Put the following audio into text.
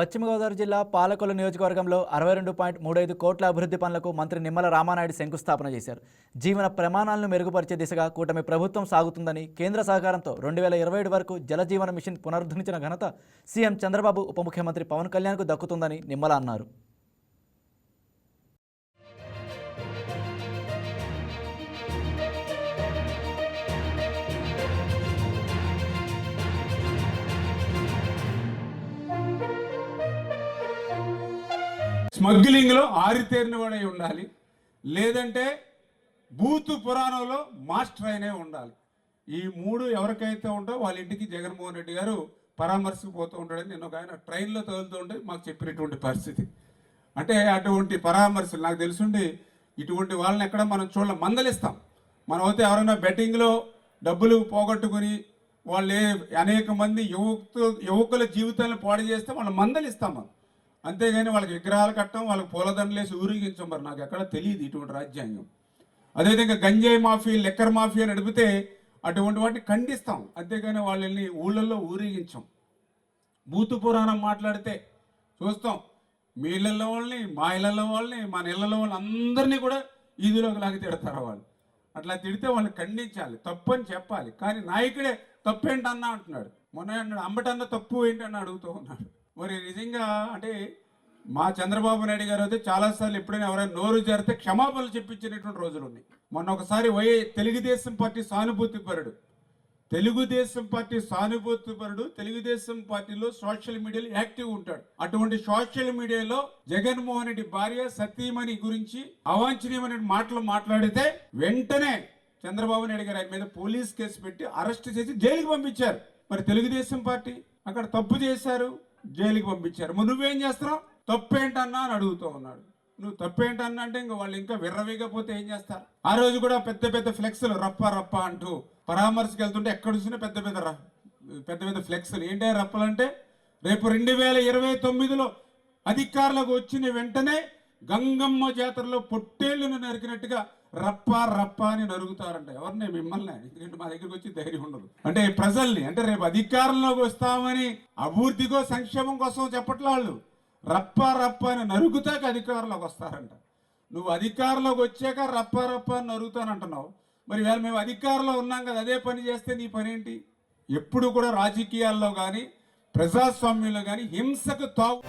పశ్చిమ గోదావరి జిల్లా పాలకొల్లు నియోజకవర్గంలో అరవై రెండు పాయింట్ మూడు ఐదు కోట్ల అభివృద్ధి పనులకు మంత్రి నిమ్మల రామానాయుడు శంకుస్థాపన చేశారు. జీవన ప్రమాణాలను మెరుగుపరిచే దిశగా కూటమి ప్రభుత్వం సాగుతుందని కేంద్ర సహకారంతో రెండు వేల ఇరవై ఏడు వరకు జలజీవన మిషన్ పునరుద్ధరించిన ఘనత సీఎం చంద్రబాబు ఉప ముఖ్యమంత్రి పవన్ కళ్యాణ్కు దక్కుతుందని నిమ్మల అన్నారు. స్మగ్లింగ్లో ఆరితేరిన వాడై ఉండాలి. లేదంటే బూతు పురాణంలో మాస్టర్ అయినే ఉండాలి. ఈ మూడు ఎవరికైతే ఉంటో వాళ్ళ ఇంటికి జగన్మోహన్ రెడ్డి గారు పరామర్శకు పోతూ ఉంటాడని నేను ఒక ఆయన ట్రైన్లో తగులుతూ ఉంటే మాకు చెప్పినటువంటి పరిస్థితి. అంటే అటువంటి పరామర్శలు నాకు తెలుసుండి ఇటువంటి వాళ్ళని ఎక్కడ మనం చూడలేం. మందలిస్తాం. మనం అయితే ఎవరైనా బెట్టింగ్లో డబ్బులు పోగొట్టుకుని వాళ్ళు అనేక మంది యువకు యువకుల జీవితాలను పాడు చేస్తే వాళ్ళని మందలిస్తాం మనం. అంతేగాని వాళ్ళకి విగ్రహాలు కట్టడం వాళ్ళకి పూలదండలు వేసి మరి నాకు ఎక్కడ తెలియదు ఇటువంటి రాజ్యాంగం. అదేవిధంగా గంజాయి మాఫీ లెక్కర్ మాఫియా నడిపితే అటువంటి వాటిని ఖండిస్తాం. అంతేగాని వాళ్ళని ఊళ్ళల్లో ఊరేగించాం. బూతు పురాణం మాట్లాడితే చూస్తాం. మీ ఇళ్ళల్లో వాళ్ళని మా ఇళ్ళల్లో వాళ్ళని మన ఇళ్ళల్లో వాళ్ళని అందరినీ కూడా ఈదులోకి లాగి తిడతారు వాళ్ళు. అట్లా తిడితే వాళ్ళని ఖండించాలి. తప్పు అని చెప్పాలి. కానీ నాయకుడే తప్పు ఏంటన్నా అంటున్నాడు. మొన్న అన్నాడు అమ్మటన్న తప్పు ఏంటన్నా అడుగుతూ ఉన్నాడు. మరి నిజంగా అంటే మా చంద్రబాబు నాయుడు గారు అయితే చాలాసార్లు ఎప్పుడైనా ఎవరైనా నోరు జరితే క్షమాపణలు చెప్పించినటువంటి రోజులు ఉన్నాయి. మొన్న ఒకసారి వై తెలుగుదేశం పార్టీ సానుభూతిపరుడు తెలుగుదేశం పార్టీ సానుభూతిపరుడు తెలుగుదేశం పార్టీలో సోషల్ మీడియాలో యాక్టివ్ ఉంటాడు. అటువంటి సోషల్ మీడియాలో జగన్మోహన్ రెడ్డి భార్య సతీమణి గురించి అవాంఛనీయమైన మాటలు మాట్లాడితే వెంటనే చంద్రబాబు నాయుడు గారు ఆయన మీద పోలీస్ కేసు పెట్టి అరెస్ట్ చేసి జైలుకి పంపించారు. మరి తెలుగుదేశం పార్టీ అక్కడ తప్పు చేశారు. జైలుకి పంపించారు. మరి నువ్వేం చేస్తున్నావు? తప్పేంటన్నా అని అడుగుతూ ఉన్నాడు. నువ్వు తప్పేంటన్నా అంటే ఇంకా వాళ్ళు ఇంకా విర్రవీగపోతే ఏం చేస్తారు? ఆ రోజు కూడా పెద్ద పెద్ద ఫ్లెక్స్లు రప్ప రప్ప అంటూ పరామర్శకు వెళ్తుంటే ఎక్కడ చూసినా పెద్ద పెద్ద పెద్ద పెద్ద ఫ్లెక్స్లు. ఏంటి రప్పలంటే? రేపు రెండు వేల ఇరవై తొమ్మిదిలో అధికారులకు వచ్చిన వెంటనే గంగమ్మ జాతరలో పొట్టేళ్ళను నరికినట్టుగా రప్ప రప్ప అని నరుగుతారంట ఎవరిని? మిమ్మల్ని. ఎందుకంటే మా దగ్గరికి వచ్చి ధైర్యం ఉండదు. అంటే ప్రజల్ని అంటే రేపు అధికారంలోకి వస్తామని అభివృద్ధికో సంక్షేమం కోసం చెప్పట్లే వాళ్ళు. రప్ప రప్ప అని నరుగుతాక అధికారంలోకి వస్తారంట. నువ్వు అధికారంలోకి వచ్చాక రప్ప రప్ప అని నరుగుతానంటున్నావు మరి వేళ మేము అధికారంలో ఉన్నాం కదా అదే పని చేస్తే నీ పని ఏంటి ఎప్పుడు కూడా రాజకీయాల్లో కానీ ప్రజాస్వామ్యంలో కానీ హింసకు తావు